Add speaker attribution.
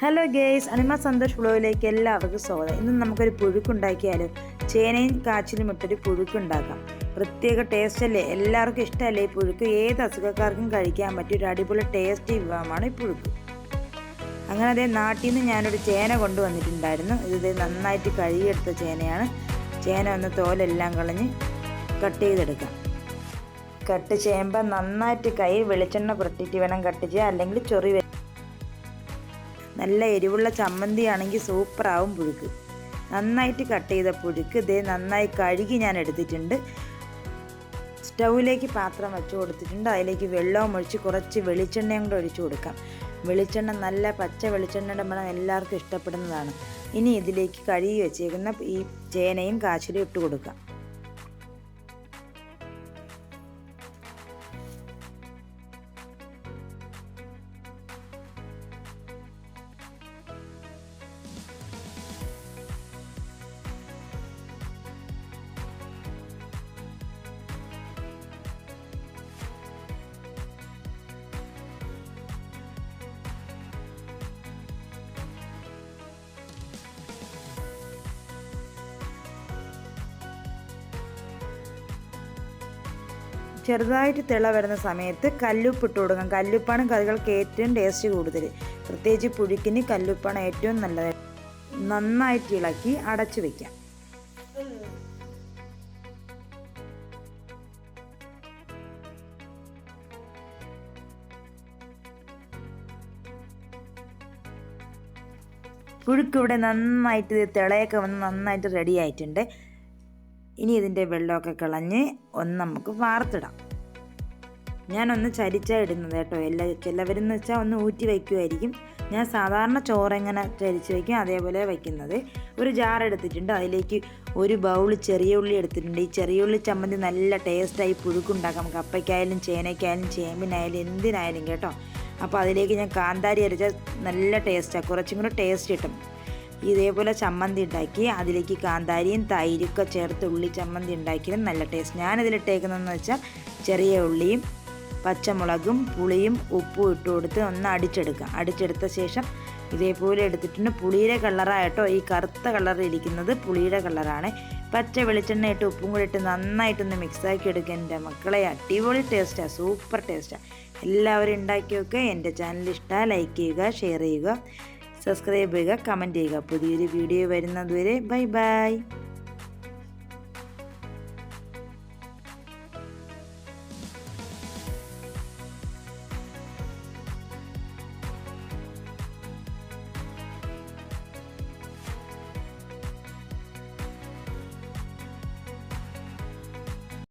Speaker 1: Hello guys Anima Santhosh ഫ്ലോയിലേക്ക് എല്ലാവർക്കും സ്വാഗതം. ഇന്ന് നമുക്കൊരു പുഴുക്കുണ്ടാക്കിയാലോ? ചേനയും കാച്ചിലും ഇട്ടൊരു പുഴുക്കുണ്ടാക്കാം. പ്രത്യേക ടേസ്റ്റ് അല്ലേ? എല്ലാവർക്കും ഇഷ്ടമല്ലേ? ഈ പുഴുക്ക് ഏത് അസുഖക്കാർക്കും കഴിക്കാൻ പറ്റിയ ഒരു അടിപൊളി ടേസ്റ്റി വിഭവമാണ് ഈ പുഴുക്ക്. അങ്ങനെ അതേ നാട്ടിൽ നിന്ന് ഞാനൊരു ചേന കൊണ്ടുവന്നിട്ടുണ്ടായിരുന്നു. ഇത് നന്നായിട്ട് കഴുകിയെടുത്ത ചേനയാണ്. ചേന ഒന്ന് തോലെല്ലാം കളഞ്ഞ് കട്ട് ചെയ്തെടുക്കാം. കട്ട് ചെയ്യുമ്പോൾ നന്നായിട്ട് കൈ വെളിച്ചെണ്ണ പുരട്ടിയിട്ട് വേണം കട്ട് ചെയ്യുക അല്ലെങ്കിൽ ചൊറി നല്ല എരിവുള്ള ചമ്മന്തി ആണെങ്കിൽ സൂപ്പറാവും പുഴുക്ക്. നന്നായിട്ട് കട്ട് ചെയ്ത പുഴുക്ക് ഇതേ നന്നായി കഴുകി ഞാൻ എടുത്തിട്ടുണ്ട്. സ്റ്റൗവിലേക്ക് പാത്രം വെച്ച് കൊടുത്തിട്ടുണ്ട്. അതിലേക്ക് വെള്ളവും ഒഴിച്ച് കുറച്ച് വെളിച്ചെണ്ണയും കൂടെ ഒഴിച്ചു കൊടുക്കാം. വെളിച്ചെണ്ണ നല്ല പച്ച വെളിച്ചെണ്ണയുടെ മണം എല്ലാവർക്കും ഇഷ്ടപ്പെടുന്നതാണ്. ഇനി ഇതിലേക്ക് കഴുകി വെച്ചേക്കുന്ന ഈ ചേനയും കാച്ചിലും ഇട്ട് കൊടുക്കാം. ചെറുതായിട്ട് തിള വരുന്ന സമയത്ത് കല്ലുപ്പ് ഇട്ട് കൊടുക്കാം. കല്ലുപ്പാണ് കറികൾക്ക് ഏറ്റവും ടേസ്റ്റ് കൂടുതൽ. പ്രത്യേകിച്ച് പുഴുക്കിന് കല്ലുപ്പാണ് ഏറ്റവും നല്ലത്. നന്നായിട്ട് ഇളക്കി അടച്ചു വയ്ക്കാം പുഴുക്ക് ഇവിടെ നന്നായിട്ട് തിളയൊക്കെ വന്ന് നന്നായിട്ട് റെഡി ആയിട്ടുണ്ട്. ഇനി ഇതിന്റെ വെള്ളമൊക്കെ കളഞ്ഞ് ഒന്ന് നമുക്ക് വാർത്തിടാം. ഞാനൊന്ന് ചരിച്ചാണ് ഇടുന്നത് കേട്ടോ. എല്ലാ ചിലവരെന്ന് വെച്ചാൽ ഒന്ന് ഊറ്റി വയ്ക്കുമായിരിക്കും ഞാൻ സാധാരണ ചോറ് എങ്ങനെ ചരിച്ച് വയ്ക്കും അതേപോലെ വയ്ക്കുന്നത്. ഒരു ജാർ എടുത്തിട്ടുണ്ട്. അതിലേക്ക് ഒരു ബൗൾ ചെറിയ ഉള്ളി എടുത്തിട്ടുണ്ട്. ഈ ചെറിയ ഉള്ളി ചമ്മന്തി നല്ല ടേസ്റ്റായി പുഴുക്കുണ്ടാക്കാം. കപ്പയ്ക്കായാലും ചേനയ്ക്കായാലും ചേമ്പിനായാലും എന്തിനായാലും കേട്ടോ. അപ്പോൾ അതിലേക്ക് ഞാൻ കാന്താരി അരച്ചാൽ നല്ല ടേസ്റ്റാണ് കുറച്ചും കൂടെ ടേസ്റ്റ് കിട്ടും. ഇതേപോലെ ചമ്മന്തി ഉണ്ടാക്കി അതിലേക്ക് കാന്താരിയും തൈരൊക്കെ ചേർത്ത് ഉള്ളി ചമ്മന്തി ഉണ്ടാക്കിയാലും നല്ല ടേസ്റ്റ് ഞാനിതിലിട്ടേക്കുന്നതെന്ന് വെച്ചാൽ ചെറിയ ഉള്ളിയും പച്ചമുളകും പുളിയും ഉപ്പും ഇട്ട് കൊടുത്ത് ഒന്ന് അടിച്ചെടുക്കാം അടിച്ചെടുത്ത ശേഷം ഇതേപോലെ എടുത്തിട്ടുണ്ട്. പുളിയുടെ കളറായിട്ടോ ഈ കറുത്ത കളറിൽ ഇരിക്കുന്നത് പുളിയുടെ കളറാണ് പച്ച വെളിച്ചെണ്ണ ഇട്ട് ഉപ്പും കൂടി ഇട്ട് നന്നായിട്ടൊന്ന് മിക്സാക്കി എടുക്കുക എന്റെ മക്കളെ. അടിപൊളി ടേസ്റ്റാണ് സൂപ്പർ ടേസ്റ്റാണ് എല്ലാവരും ഉണ്ടാക്കി വയ്ക്കുക എന്റെ ചാനൽ ഇഷ്ടമാണ് ലൈക്ക് ചെയ്യുക ഷെയർ ചെയ്യുക. സബ്സ്ക്രൈബ് ചെയ്യുക കമന്റ് ചെയ്യുക. പുതിയൊരു വീഡിയോ വരുന്നതുവരെ ബൈ ബൈ.